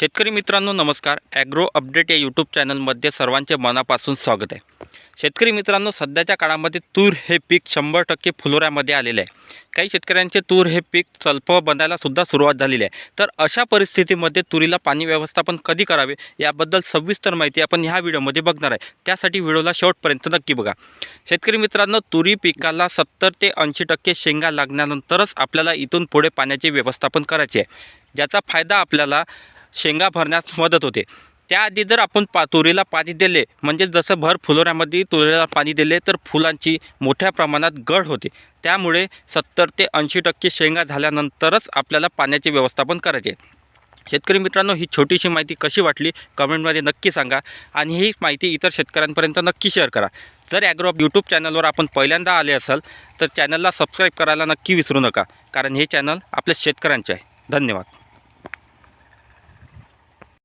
शेतकरी मित्रांनो नमस्कार. ॲग्रो अपडेट या यूट्यूब चॅनलमध्ये सर्वांचे मनापासून स्वागत आहे. शेतकरी मित्रांनो सध्याच्या काळामध्ये तूर हे पीक शंभर टक्के फुलोऱ्यामध्ये आलेले आहे. काही शेतकऱ्यांचे तूर हे पीक चल्प बनायलासुद्धा सुरुवात झालेली आहे. तर अशा परिस्थितीमध्ये तुरीला पाणी व्यवस्थापन कधी करावे याबद्दल सविस्तर माहिती आपण ह्या व्हिडिओमध्ये बघणार आहे. त्यासाठी व्हिडिओला शेवटपर्यंत नक्की बघा. शेतकरी मित्रांनो तुरी पिकाला सत्तर ते ऐंशी टक्के शेंगा लागल्यानंतरच आपल्याला इथून पुढे पाण्याचे व्यवस्थापन करायचे आहे. ज्याचा फायदा आपल्याला शेंगा भरण्यास मदत होते. त्याआधी जर आपण पा तुरीला पाणी दिले म्हणजे जसं भर फुलोऱ्यामध्ये तुरीला पाणी दिले तर फुलांची मोठ्या प्रमाणात गळ होते. त्यामुळे सत्तर ते ऐंशी टक्के शेंगा झाल्यानंतरच आपल्याला पाण्याचे व्यवस्थापन करायचे. शेतकरी मित्रांनो ही छोटीशी माहिती कशी वाटली? कमेंटमध्ये नक्की सांगा आणि ही माहिती इतर शेतकऱ्यांपर्यंत नक्की शेअर करा. जर ॲग्रो यूट्यूब चॅनलवर आपण पहिल्यांदा आले असाल तर चॅनलला सबस्क्राईब करायला नक्की विसरू नका कारण हे चॅनल आपल्या शेतकऱ्यांचे आहे. धन्यवाद.